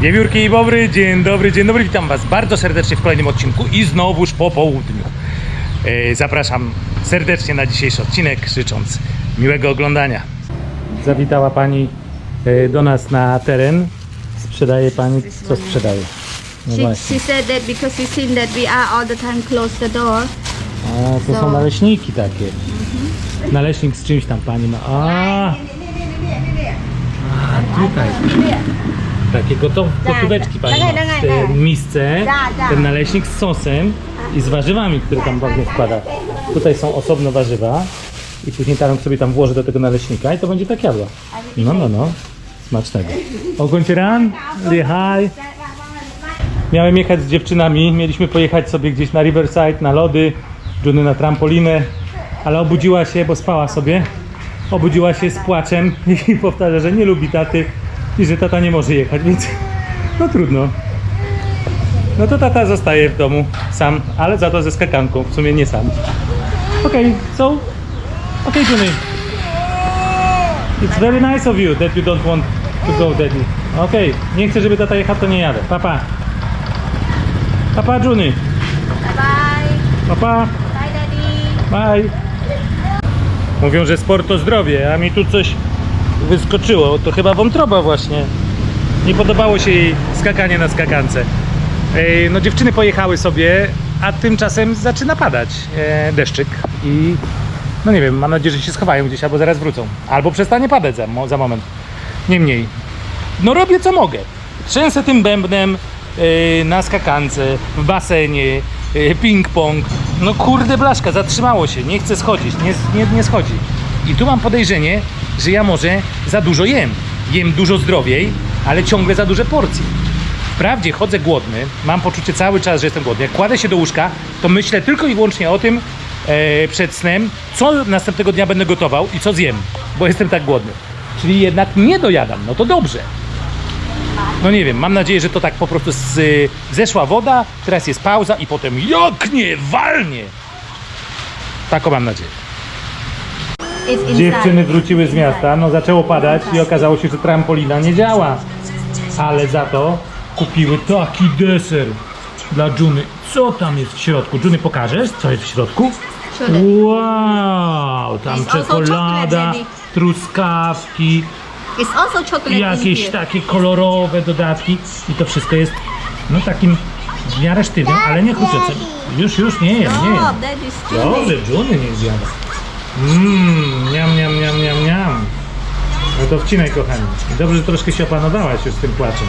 Wiewiórki i Bobry, dzień dobry, dzień dobry, witam Was bardzo serdecznie w kolejnym odcinku i znowuż po południu. E, Zapraszam serdecznie na dzisiejszy odcinek, życząc miłego oglądania. Zawitała Pani e, do nas na teren. Sprzedaje Pani, co sprzedaje? No She, właśnie. she said that because she seen that we are all the time close the door. A, to są So- naleśniki takie. Naleśnik z czymś tam Pani ma. A tutaj. Takie gotow, gotóweczki Pani ma w tej misce. Ten naleśnik z sosem i z warzywami, które tam właśnie wkłada. Tutaj są osobno warzywa. I później Tarąg sobie tam włoży do tego naleśnika i to będzie tak jadła. No, no, no. Smacznego. Ogoncieran, lihaj. Miałem jechać z dziewczynami, mieliśmy pojechać sobie gdzieś na Riverside, na lody, Juny na trampolinę, ale obudziła się, bo spała sobie. Obudziła się z płaczem i powtarza, że nie lubi taty i że tata nie może jechać, więc no trudno. No to tata zostaje w domu sam, ale za to ze skakanką, w sumie nie sam. Okej, so, okej Juny. It's very nice of you that you don't want to go, daddy. Okej, nie chcę, żeby tata jechał, to nie jadę. Papa. Papa. Bye bye. Papa. Bye daddy. Bye. Mówią, że sport to zdrowie, a mi tu coś wyskoczyło. To chyba wątroba właśnie. Nie podobało się jej skakanie na skakance. Ej, No dziewczyny pojechały sobie, a tymczasem zaczyna padać e, deszczyk i no nie wiem, mam nadzieję, że się schowają gdzieś albo zaraz wrócą. Albo przestanie padać za, za moment. Niemniej, no robię co mogę. Trzęsę tym bębnem yy, na skakance, w basenie, ping-pong. No kurde blaszka, zatrzymało się, nie chce schodzić, nie, nie, nie schodzi. I tu mam podejrzenie, że ja może za dużo jem. Jem dużo zdrowiej, ale ciągle za duże porcje. Wprawdzie chodzę głodny, mam poczucie cały czas, że jestem głodny. Jak kładę się do łóżka, to myślę tylko i wyłącznie o tym e, przed snem, co następnego dnia będę gotował i co zjem, bo jestem tak głodny. Czyli jednak nie dojadam, no to dobrze. No nie wiem, mam nadzieję, że to tak po prostu z, y, zeszła woda, teraz jest pauza i potem joknie, walnie. Taką mam nadzieję. Dziewczyny wróciły z miasta, no zaczęło padać i okazało się, że trampolina nie działa. Ale za to kupiły taki deser dla Juny. Co tam jest w środku? Juny, pokażesz, co jest w środku? Wow, tam It's also chocolate, czekolada, truskawki, It's also chocolate in jakieś here. takie kolorowe dodatki i to wszystko jest no takim w miarę sztywnym, ale nie kruczącym. Już, już nie jem, nie jem. No, daddy's still Dobrze, Juny nie zjada. Mmm, niam, niam, niam, niam, niam. No to wcinaj, kochani. Dobrze, że troszkę się opanowałaś już z tym płaczem.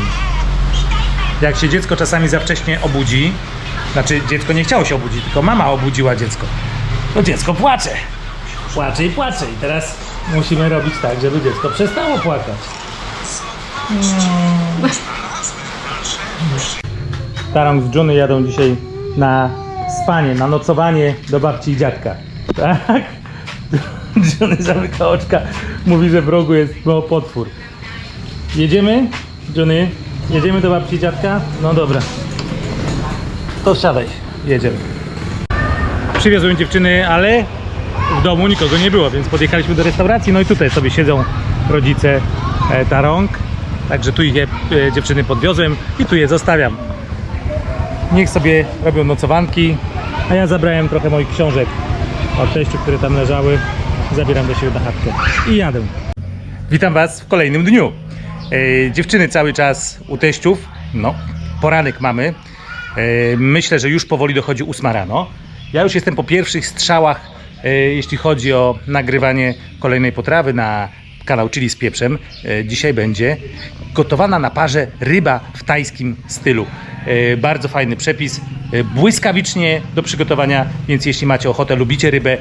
Jak się dziecko czasami za wcześnie obudzi, znaczy dziecko nie chciało się obudzić, tylko mama obudziła dziecko, to dziecko płacze. Płacze i płacze. I teraz musimy robić tak, żeby dziecko przestało płakać. Tarąg z Juny jadą dzisiaj na spanie, na nocowanie do babci i dziadka. Tak? Johnny zamyka oczka, mówi, że w rogu jest no, potwór. Jedziemy? Johnny? Jedziemy do babci dziadka? No dobra. To wsiadaj, jedziemy. Przywiozłem dziewczyny, ale w domu nikogo nie było, więc podjechaliśmy do restauracji. No i tutaj sobie siedzą rodzice e, Tarąg. Także tu je dziewczyny podwiozłem i tu je zostawiam. Niech sobie robią nocowanki, a ja zabrałem trochę moich książek od teściu, które tam leżały. Zabieram do siebie na i jadę. Witam Was w kolejnym dniu. E, dziewczyny cały czas u teściów. No, poranek mamy. E, myślę, że już powoli dochodzi ósma rano. Ja już jestem po pierwszych strzałach, e, jeśli chodzi o nagrywanie kolejnej potrawy na kanał Chili z pieprzem. E, dzisiaj będzie gotowana na parze ryba w tajskim stylu. E, bardzo fajny przepis, e, błyskawicznie do przygotowania, więc jeśli macie ochotę, lubicie rybę,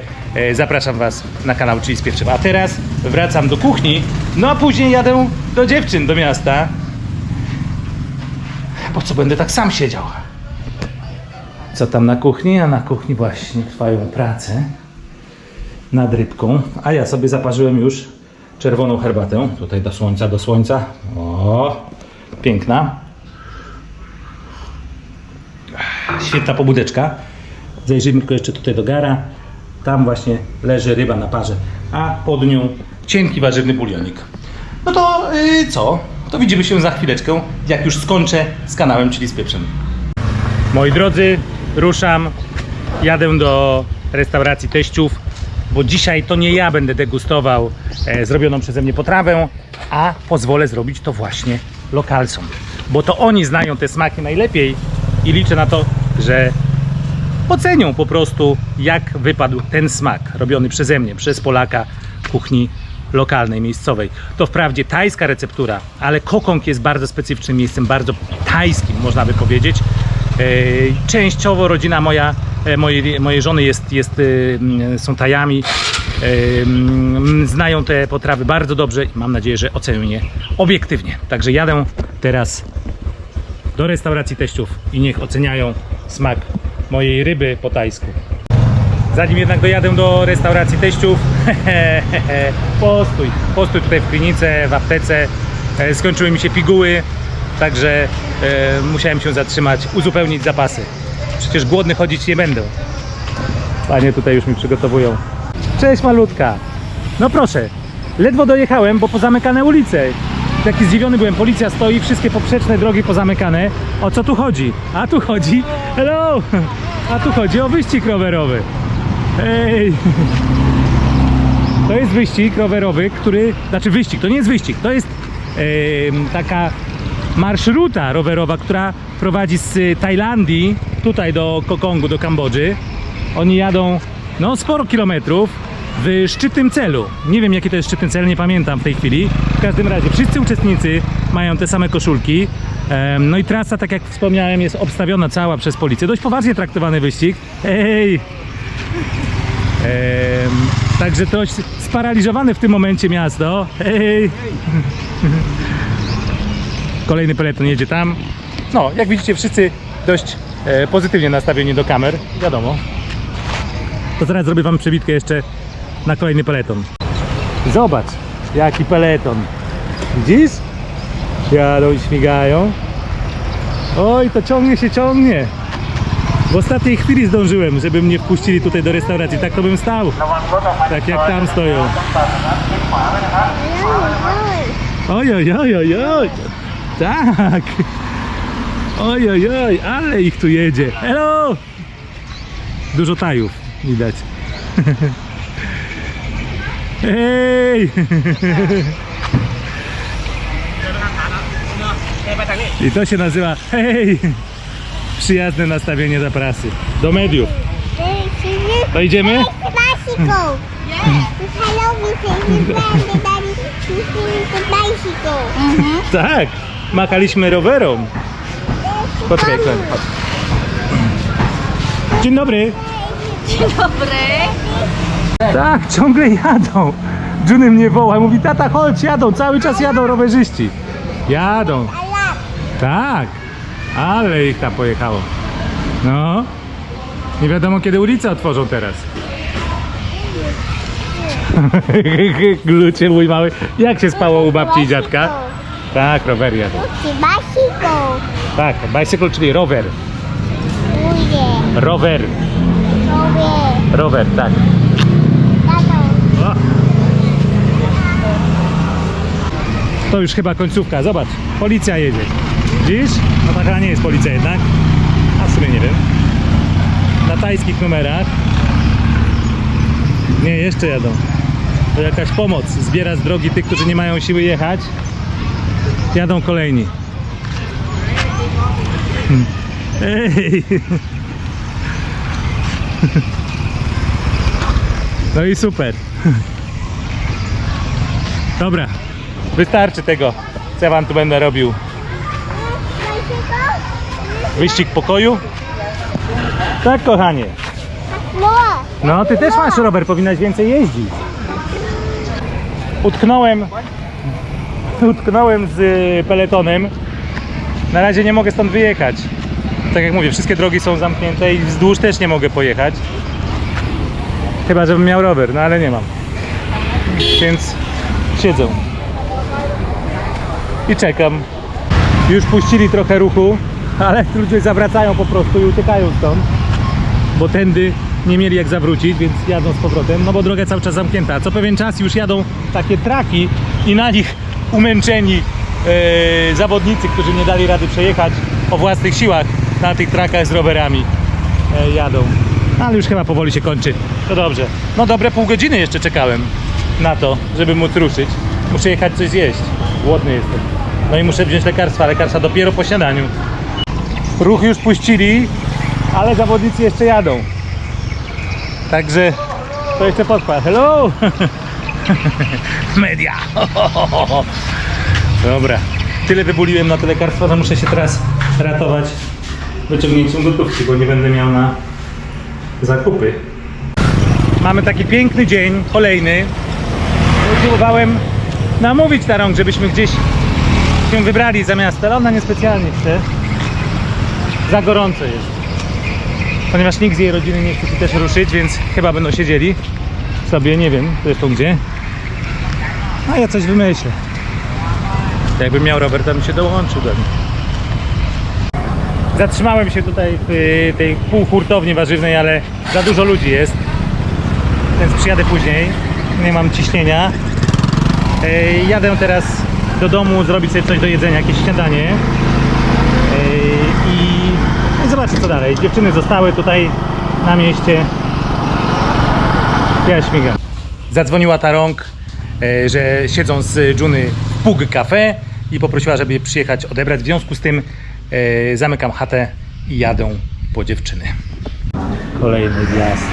zapraszam Was na kanał Chili z pieprzem. A teraz wracam do kuchni, no a później jadę do dziewczyn do miasta. Po co będę tak sam siedział? Co tam na kuchni? A na kuchni właśnie trwają prace nad rybką, a ja sobie zaparzyłem już czerwoną herbatę. Tutaj do słońca, do słońca. O, piękna. Świetna pobudeczka. Zajrzyjmy tylko jeszcze tutaj do gara. Tam właśnie leży ryba na parze, a pod nią cienki warzywny bulionik. No to yy, co? to widzimy się za chwileczkę, jak już skończę z kanałem, czyli z pieprzem. Moi drodzy, ruszam, jadę do restauracji teściów, bo dzisiaj to nie ja będę degustował e, zrobioną przeze mnie potrawę, a pozwolę zrobić to właśnie lokalsom, bo to oni znają te smaki najlepiej i liczę na to, że ocenią po prostu, jak wypadł ten smak robiony przeze mnie, przez Polaka kuchni lokalnej, miejscowej. To wprawdzie tajska receptura, ale Kokong jest bardzo specyficznym miejscem, bardzo tajskim, można by powiedzieć. E, Częściowo rodzina moja, mojej, mojej żony jest, jest, e, mm, są Tajami. E, Znają te potrawy bardzo dobrze i mam nadzieję, że ocenią je obiektywnie. Także jadę teraz do restauracji teściów i niech oceniają smak mojej ryby po tajsku. Zanim jednak dojadę do restauracji teściów, postój, postój tutaj w klinice, w aptece, E, skończyły mi się piguły, także e, musiałem się zatrzymać, uzupełnić zapasy. Przecież głodny chodzić nie będę. Panie tutaj już mi przygotowują. Cześć malutka. No proszę, ledwo dojechałem, bo pozamykane ulice. Taki zdziwiony byłem, policja stoi, wszystkie poprzeczne drogi pozamykane. O co tu chodzi? A tu chodzi, hello! A tu chodzi o wyścig rowerowy. Ej! To jest wyścig rowerowy, który, znaczy wyścig, to nie jest wyścig, to jest em, taka marszruta rowerowa, która prowadzi z Tajlandii tutaj do Kokongu, do Kambodży. Oni jadą no sporo kilometrów w szczytnym celu. Nie wiem jaki to jest szczytny cel, nie pamiętam w tej chwili. W każdym razie wszyscy uczestnicy mają te same koszulki. No i trasa, tak jak wspomniałem, jest obstawiona cała przez policję. Dość poważnie traktowany wyścig. Ej! Em, Także dość sparaliżowane w tym momencie miasto. Ej! Kolejny peleton jedzie tam. No, jak widzicie, wszyscy dość e, pozytywnie nastawieni do kamer. Wiadomo. To zaraz zrobię wam przebitkę jeszcze na kolejny peleton. Zobacz, jaki peleton. Widzisz? Jadą i śmigają. Oj, to ciągnie się, ciągnie. W ostatniej chwili zdążyłem, żeby mnie wpuścili tutaj do restauracji. Tak to bym stał. Tak jak tam stoją. Oj, oj, oj, oj, oj. Tak. Oj, oj, oj, ale ich tu jedzie. Hello! Dużo tajów widać. Hej! I to się nazywa hej! Przyjazne nastawienie do prasy. Do mediów. To idziemy? bicycle. Hello, we daddy. Bicycle. Tak, makaliśmy rowerą. Poczekaj, chodź. Dzień dobry. Dzień dobry. Tak, ciągle jadą. Juny mnie woła, mówi tata chodź, jadą, cały czas jadą rowerzyści. Jadą. Tak, ale ich tam pojechało. No, nie wiadomo kiedy ulicę otworzą teraz. Glucie mój mały. Jak się spało u babci i dziadka? Tak, rower jadą. Bicycle. Tak, bicycle, czyli rower. Yeah. Rower, yeah. rower, tak. Tato. O. To już chyba końcówka, zobacz, policja jedzie. Widzisz? No ta chyba nie jest policja jednak. A w sumie nie wiem. Na tajskich numerach. Nie, jeszcze jadą. To jakaś pomoc. Zbiera z drogi tych, którzy nie mają siły jechać. Jadą kolejni. Hmm. Ej! No i super. Dobra, wystarczy tego, co ja wam tu będę robił. Wyścig pokoju? Tak, kochanie. No, ty też masz rower, powinnaś więcej jeździć. Utknąłem, utknąłem z y, peletonem. Na razie nie mogę stąd wyjechać. Tak jak mówię, wszystkie drogi są zamknięte i wzdłuż też nie mogę pojechać. Chyba, żebym miał rower, no ale nie mam. Więc siedzę. I czekam. Już puścili trochę ruchu, ale ludzie zawracają po prostu i uciekają stąd bo tędy nie mieli jak zawrócić, więc jadą z powrotem, no bo droga cały czas zamknięta. Co pewien czas już jadą takie traki i na nich umęczeni e, zawodnicy, którzy nie dali rady przejechać o własnych siłach na tych trakach z rowerami e, jadą. Ale już chyba powoli się kończy. To dobrze. No dobre pół godziny jeszcze czekałem na to, żeby móc ruszyć. Muszę jechać coś zjeść. Głodny jestem. No i muszę wziąć lekarstwa. Lekarstwa dopiero po śniadaniu. Ruch już puścili, ale zawodnicy jeszcze jadą. Także to jeszcze potrwa. Hello! Media! Dobra. Tyle wybuliłem na te lekarstwa, że muszę się teraz ratować wyciągnięciem gotówki, bo nie będę miał na zakupy. Mamy taki piękny dzień, kolejny. Próbowałem namówić Tarąg, żebyśmy gdzieś się wybrali za miasto, ale ona niespecjalnie chce. Za gorąco jest. Ponieważ nikt z jej rodziny nie chce się też ruszyć, więc chyba będą siedzieli sobie, nie wiem zresztą gdzie. A ja coś wymyślę. Jakbym miał Roberta, bym się dołączył do. Zatrzymałem się tutaj w y, tej półhurtowni warzywnej, ale za dużo ludzi jest. Więc przyjadę później. Nie mam ciśnienia. Ej, Jadę teraz do domu zrobić sobie coś do jedzenia, jakieś śniadanie. I i zobaczę co dalej. Dziewczyny zostały tutaj na mieście. Ja śmigam. Zadzwoniła ta rąk, e, że siedzą z Juny w Pug Cafe i poprosiła, żeby przyjechać odebrać. W związku z tym e, zamykam chatę i jadę po dziewczyny. Kolejny wjazd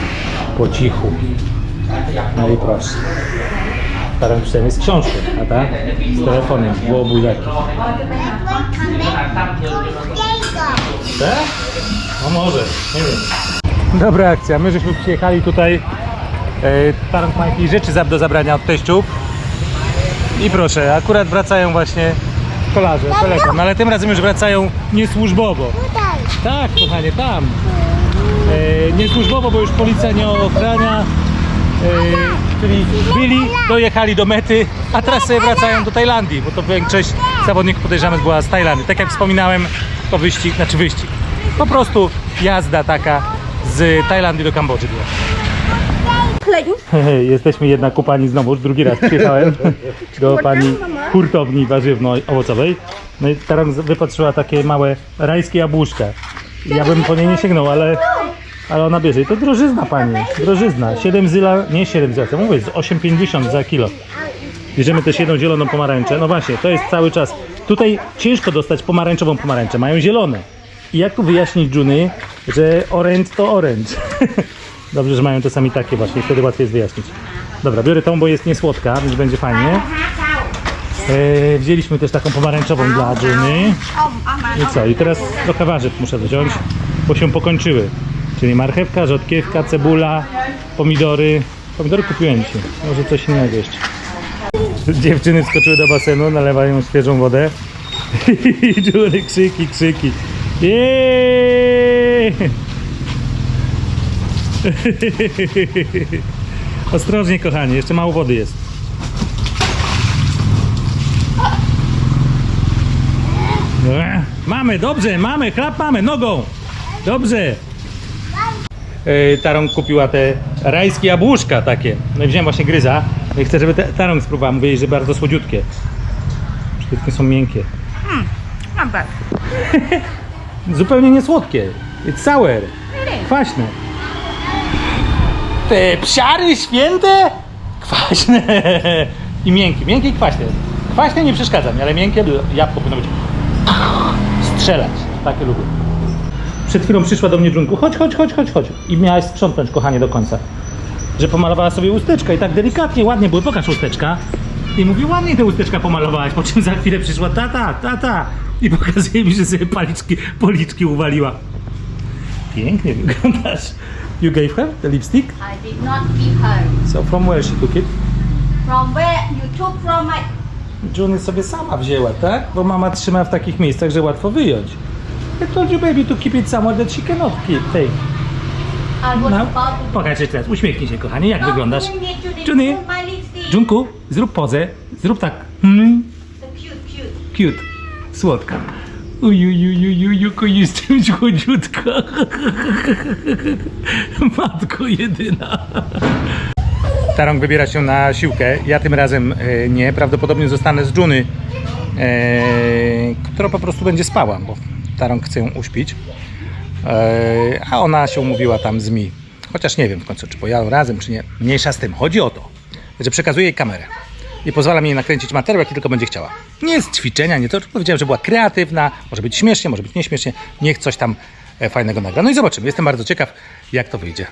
po cichu. No i proszę. Staram się jest książkę, a ta z telefonem, było bujaki. Tak? No może, nie wiem. Dobra akcja, my żeśmy przyjechali tutaj. E, Tarant ma jakieś rzeczy do zabrania od teściów. I proszę, akurat wracają właśnie kolarze, telekom, no ale tym razem już wracają niesłużbowo. Tak, kochanie, tam. E, niesłużbowo, bo już policja nie ochrania. E, czyli byli, dojechali do mety, a teraz sobie wracają do Tajlandii, bo to większość zawodników podejrzanych była z Tajlandii. Tak jak wspominałem, to wyścig, znaczy wyścig. Po prostu jazda taka z Tajlandii do Kambodży była. Jesteśmy jednak u pani znowu, już drugi raz przyjechałem do pani hurtowni warzywno-owocowej. No i teraz wypatrzyła takie małe rajskie jabłuszka. Ja bym po nie nie sięgnął, ale, ale ona bierze. I to drożyzna pani, drożyzna. 7 zyla, nie 7 zyla, to mówię, z 8,50 za kilo. Bierzemy też jedną zieloną pomarańczę. No właśnie, to jest cały czas. Tutaj ciężko dostać pomarańczową pomarańczę, mają zielone. I jak tu wyjaśnić Juny, że orange to orange? Dobrze, że mają czasami takie właśnie, wtedy łatwiej jest wyjaśnić. Dobra, biorę tą, bo jest niesłodka, więc będzie fajnie. E, wzięliśmy też taką pomarańczową dla Juny. I co? I teraz trochę warzyw muszę wziąć, bo się pokończyły. Czyli marchewka, rzodkiewka, cebula, pomidory. Pomidory kupiłem ci. Może coś innego jeszcze. Dziewczyny skoczyły do basenu, nalewają świeżą wodę. I krzyki, krzyki. Jeee! Ostrożnie kochanie, jeszcze mało wody jest. Mamy, dobrze, mamy, chlap mamy, nogą. Dobrze. E, Tarąg kupiła te rajskie jabłuszka takie. No i wziąłem właśnie gryza. No i chcę, żeby Tarąg spróbowała. Mówię jej, że bardzo słodziutkie. Wszystkie są miękkie. Not bad. Zupełnie nie słodkie. It's sour. Kwaśne. Te psiary święte? Kwaśne. I miękkie. Miękkie i kwaśne. Kwaśne nie przeszkadza mi, ale miękkie jabłko powinno być strzelać. Takie lubię. Przed chwilą przyszła do mnie Dżunku. Chodź, chodź, chodź, chodź, chodź. I miałaś sprzątnąć, kochanie, do końca. Że pomalowała sobie usteczka i tak delikatnie, ładnie były. Pokaż usteczka. I mówi, ładnie te usteczka pomalowałaś, po czym za chwilę przyszła tata, tata. I pokazuje mi, że sobie paliczki, policzki uwaliła. Pięknie wyglądasz. You gave her the lipstick? I did not give her. So from where she took it? From where you took from my Juny sobie sama wzięła, tak? Bo mama trzyma w takich miejscach, że łatwo wyjąć. I told you baby to keep it somewhere that she cannot keep. Take. I was No. about to Pokaż jeszcze teraz, uśmiechnij się kochanie, jak wyglądasz? to Juny, my lipstick. Junku, zrób pozę, zrób tak. Hmm, The cute, cute. cute, słodka. Ujujujujujuko, jestem słodziutka. Matko jedyna. Tarąg wybiera się na siłkę, ja tym razem e, nie. Prawdopodobnie zostanę z Juny która po prostu będzie spała, bo Tarąg chce ją uśpić. E, a ona się umówiła tam z mi. Chociaż nie wiem w końcu, czy pojadą razem, czy nie. Mniejsza z tym. Chodzi o to, że przekazuję jej kamerę i pozwala mi jej nakręcić materiał, jaki tylko będzie chciała. Nie jest ćwiczenia, nie to. Powiedziałem, że była kreatywna, może być śmiesznie, może być nieśmiesznie. Niech coś tam e, fajnego nagra. No i zobaczymy. Jestem bardzo ciekaw, jak to wyjdzie.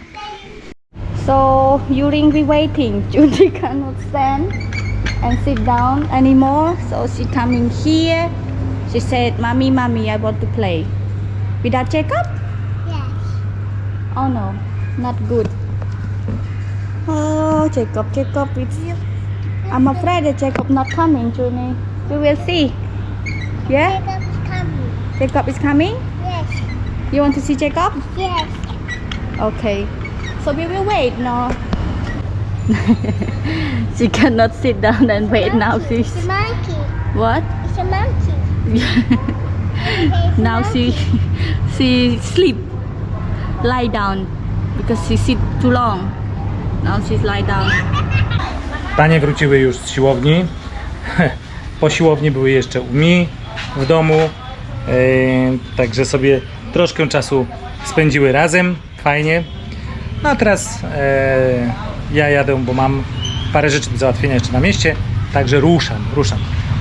So during we waiting, Judy cannot stand and sit down anymore. So she coming here. She said, "Mommy, mommy, I want to play." Without Jacob? Yes. Oh no, not good. Oh, Jacob, Jacob, it's. I'm afraid that Jacob not coming, Junie. We will see. Yeah, Jacob's coming. Jacob is coming. Yes. You want to see Jacob? Yes. Okay. So we will wait, no? she cannot sit down and wait now. Monkey. She's It's a monkey. what? It's a monkey. It's a now she monkey. she sleep, lie down because she sit too long. Now she's lie down. Panie wróciły już z siłowni. Po siłowni były jeszcze u mi w domu. Yy, także sobie troszkę czasu spędziły razem. Fajnie. No a teraz yy, ja jadę, bo mam parę rzeczy do załatwienia jeszcze na mieście. Także ruszam, ruszam.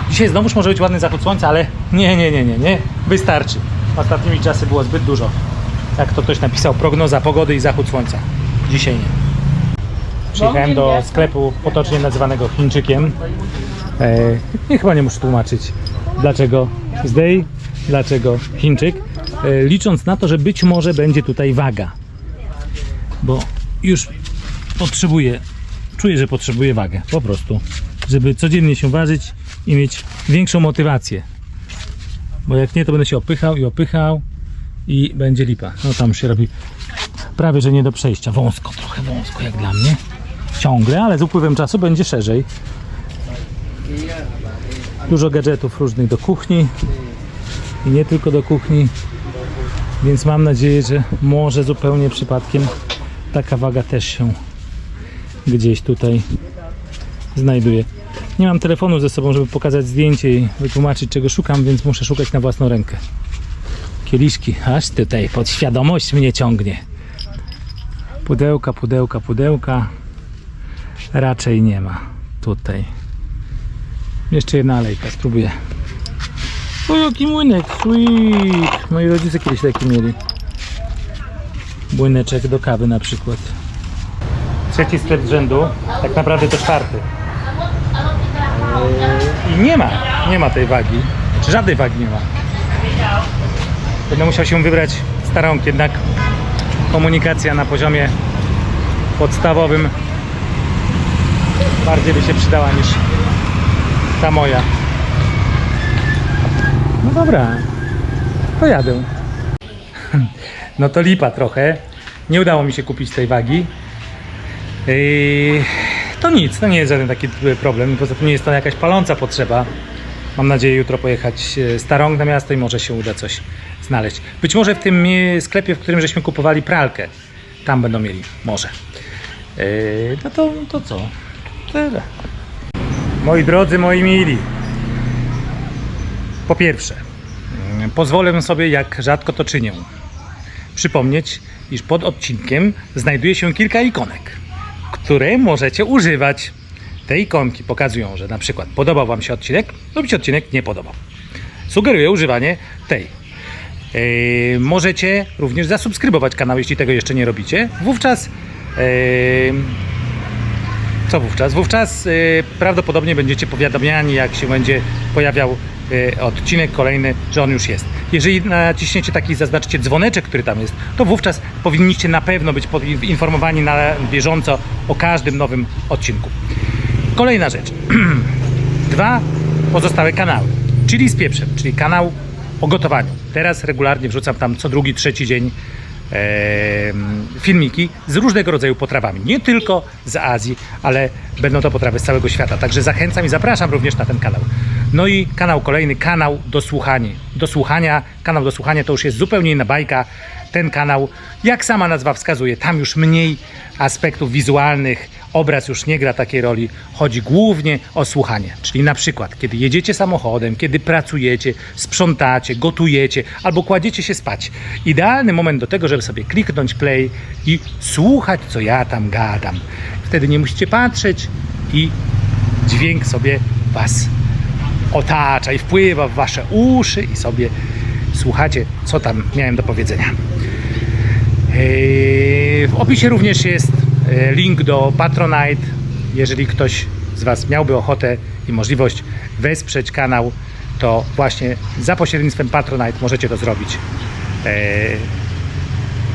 Dzisiaj znowuż może być ładny zachód słońca, ale nie, nie, nie, nie, nie. Wystarczy. Ostatnimi czasy było zbyt dużo. Jak to ktoś napisał, prognoza pogody i zachód słońca. Dzisiaj nie. Przyjechałem do sklepu potocznie nazywanego Chińczykiem. E, chyba nie muszę tłumaczyć, dlaczego zdej, dlaczego Chińczyk. E, licząc na to, że być może będzie tutaj waga. Bo już potrzebuję, czuję, że potrzebuję wagę. Po prostu. Żeby codziennie się ważyć i mieć większą motywację. Bo jak nie, to będę się opychał i opychał i będzie lipa. No tam się robi prawie, że nie do przejścia. Wąsko, trochę wąsko jak dla mnie. Ciągle, ale z upływem czasu będzie szerzej. Dużo gadżetów różnych do kuchni i nie tylko do kuchni. Więc mam nadzieję, że może zupełnie przypadkiem taka waga też się gdzieś tutaj znajduje. Nie mam telefonu ze sobą, żeby pokazać zdjęcie i wytłumaczyć czego szukam, więc muszę szukać na własną rękę. Kieliszki, aż tutaj podświadomość mnie ciągnie. Pudełka, pudełka, pudełka. Raczej nie ma tutaj. Jeszcze jedna alejka, spróbuję. O, jaki młynek, sweet. Moi rodzice kiedyś taki mieli. Młyneczek do kawy na przykład. Trzeci sklep z rzędu, tak naprawdę to czwarty. Yy, I nie ma, nie ma tej wagi. Czy żadnej wagi nie ma. Będę musiał się wybrać starąg, jednak komunikacja na poziomie podstawowym bardziej by się przydała niż ta moja. No dobra, to jadę. No to lipa trochę. Nie udało mi się kupić tej wagi. Yy, to nic, to nie jest żaden taki problem. Poza tym nie jest to jakaś paląca potrzeba. Mam nadzieję jutro pojechać e, z Tarąg na miasto i może się uda coś znaleźć. Być może w tym e, sklepie, w którym żeśmy kupowali pralkę, tam będą mieli. Może. Yy, no to, to co? Tyle. Moi drodzy, moi mili. Po pierwsze, pozwolę sobie, jak rzadko to czynię, przypomnieć, iż pod odcinkiem znajduje się kilka ikonek, które możecie używać. Te ikonki pokazują, że na przykład podobał Wam się odcinek lub się odcinek nie podobał. Sugeruję używanie tej. Yy, możecie również zasubskrybować kanał, jeśli tego jeszcze nie robicie. Wówczas yy, co wówczas? Wówczas y, prawdopodobnie będziecie powiadamiani, jak się będzie pojawiał y, odcinek kolejny, że on już jest. Jeżeli naciśniecie taki, zaznaczycie dzwoneczek, który tam jest, to wówczas powinniście na pewno być poinformowani na bieżąco o każdym nowym odcinku. Kolejna rzecz. Dwa pozostałe kanały. Czyli z pieprzem, czyli kanał o gotowaniu. Teraz regularnie wrzucam tam co drugi, trzeci dzień filmiki z różnego rodzaju potrawami. Nie tylko z Azji, ale będą to potrawy z całego świata. Także zachęcam i zapraszam również na ten kanał. No i kanał kolejny, kanał do słuchania. Do słuchania, kanał do słuchania to już jest zupełnie inna bajka. Ten kanał, jak sama nazwa wskazuje, tam już mniej aspektów wizualnych, obraz już nie gra takiej roli. Chodzi głównie o słuchanie. Czyli na przykład, kiedy jedziecie samochodem, kiedy pracujecie, sprzątacie, gotujecie albo kładziecie się spać. Idealny moment do tego, żeby sobie kliknąć play i słuchać, co ja tam gadam. Wtedy nie musicie patrzeć i dźwięk sobie was otacza i wpływa w wasze uszy i sobie słuchacie, co tam miałem do powiedzenia. Yy, W opisie również jest link do Patronite. Jeżeli ktoś z Was miałby ochotę i możliwość wesprzeć kanał, to właśnie za pośrednictwem Patronite możecie to zrobić. Yy,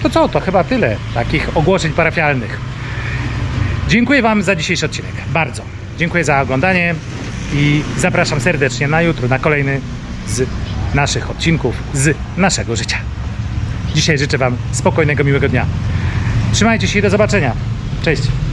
To co, to chyba tyle takich ogłoszeń parafialnych. Dziękuję Wam za dzisiejszy odcinek. Bardzo. Dziękuję za oglądanie i zapraszam serdecznie na jutro, na kolejny z naszych odcinków z naszego życia. Dzisiaj życzę Wam spokojnego, miłego dnia. Trzymajcie się i do zobaczenia. Cześć.